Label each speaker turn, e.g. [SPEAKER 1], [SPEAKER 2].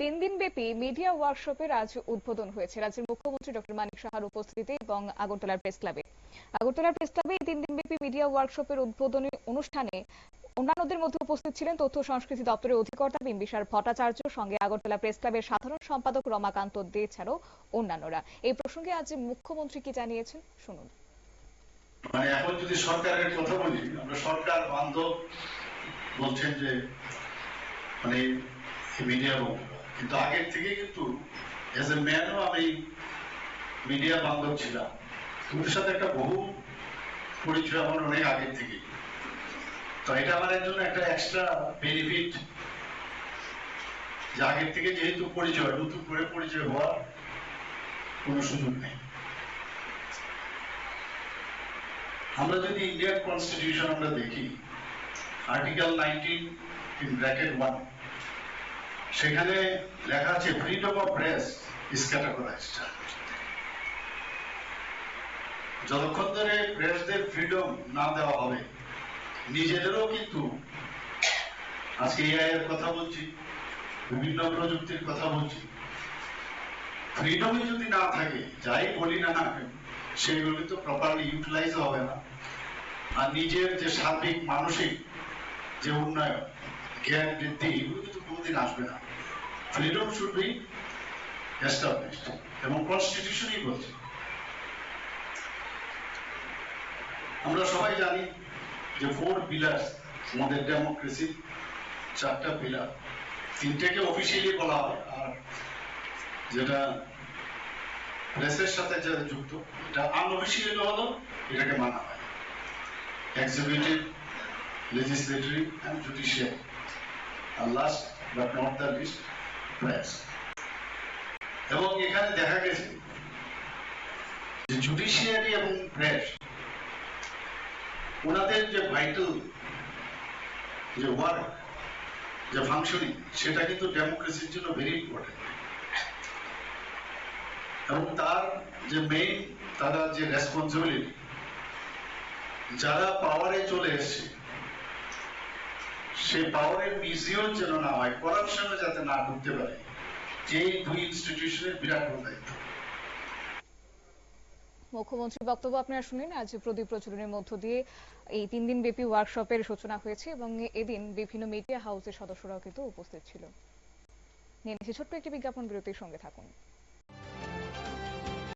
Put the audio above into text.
[SPEAKER 1] তিন দিন ব্যাপী মিডিয়া ওয়ার্কশপের আজ উদ্বোধন হয়েছে রাজ্যের মুখ্যমন্ত্রী ডক্টর মানিক সাহার উপস্থিতিতে এবং আগরতলার প্রেস ক্লাবে। আগরতলার প্রেস ক্লাবে তিন দিন ব্যাপী মিডিয়া ওয়ার্কশপের উদ্বোধনী অনুষ্ঠানে অন্যান্যদের মধ্যে উপস্থিত ছিলেন তথ্য সংস্কৃতি দপ্তরের অধিকর্তা বিম্বিসার ভট্টাচার্য, সঙ্গে আগরতলা প্রেস ক্লাবের সাধারণ সম্পাদক রমাকান্ত দে ছাড়াও অন্যান্যরা। এই প্রসঙ্গে আজ মুখ্যমন্ত্রী কি জানিয়েছেন? শুনুন।
[SPEAKER 2] মানে এখন যদি সরকারের কথা বলি, আমরা সরকার বান্ধব বলছেন যে মানে মিডিয়া কিন্তু আগের থেকে কিন্তু এজ এ ম্যানও আমি মিডিয়া বান্ধব ছিলাম। তোমার সাথে একটা বহু পরিচয় আমার অনেক আগের থেকে। তো এটা আমার জন্য একটা এক্সট্রা বেনিফিট যে আগের থেকে যেহেতু পরিচয়, নতুন করে পরিচয় হওয়ার কোনো সুযোগ নেই। আমরা যদি ইন্ডিয়ান কনস্টিটিউশন আমরা দেখি article nineteen in bracket one সেখানে লেখা আছে freedom of press is categorized যতক্ষণ ধরে প্রেসদের ফ্রিডম না দেওয়া হবে। নিজেদেরও কিন্তু আজকে এআই এর কথা বলছি, বিভিন্ন প্রযুক্তির কথা বলছি। ফ্রিডমই যদি না থাকে, যাই বলি না না সেগুলি তো প্রপারলি ইউটিলাইজ হবে না। আর নিজের যে সার্বিক, মানসিক যে উন্নয়ন, জ্ঞান, বৃদ্ধি, এগুলো কিন্তু কোনোদিন আসবে না। ফ্রিডম শুড বি এস্টাবলিশড এবং কনস্টিটিউশনই বলছে আমরা সবাই জানি যে ফোর পিলার্স আমাদের ডেমোক্রেসি চারটা পিলার তিনটাকে অফিসিয়ালি বলা হয়। আর যেটা প্রেসের সাথে যারা যুক্ত, এটা আনঅফিসিয়ালি হলো, এটাকে মানা হয়। Executive and judiciary R last but not the least press এবং এখানে দেখা গেছে যে জুডিশিয়ারি এবং প্রেস ওনাদের যে ভাইটাল যে ওয়ার্ক যে ফাংশনিং সেটা কিন্তু ডেমোক্রেসির জন্য ভেরি ইম্পর্টেন্ট এবং তার যে মেইন তারা যে রেসপন্সিবিলিটি যারা পাওয়ারে চলে এসছে সেই পাওয়ারের মিউজিয়াম যেন না হয়, করাপশনে যাতে না ঢুকতে পারে। এই দুই ইনস্টিটিউশনের বিরাট বড় দায়িত্ব
[SPEAKER 1] মুখ্যমন্ত্রীর বক্তব্য আপনারা শুনেন আজ প্রদীপ প্রচুরনের মধ্য দিয়ে এই তিন দিন ব্যাপী ওয়ার্কশপের সূচনা হয়েছে এবং এদিন বিভিন্ন মিডিয়া হাউসের সদস্যরাও কিন্তু উপস্থিত ছিল। নিয়ে ছোট্ট একটি বিজ্ঞাপন বিরতির সঙ্গে থাকুন।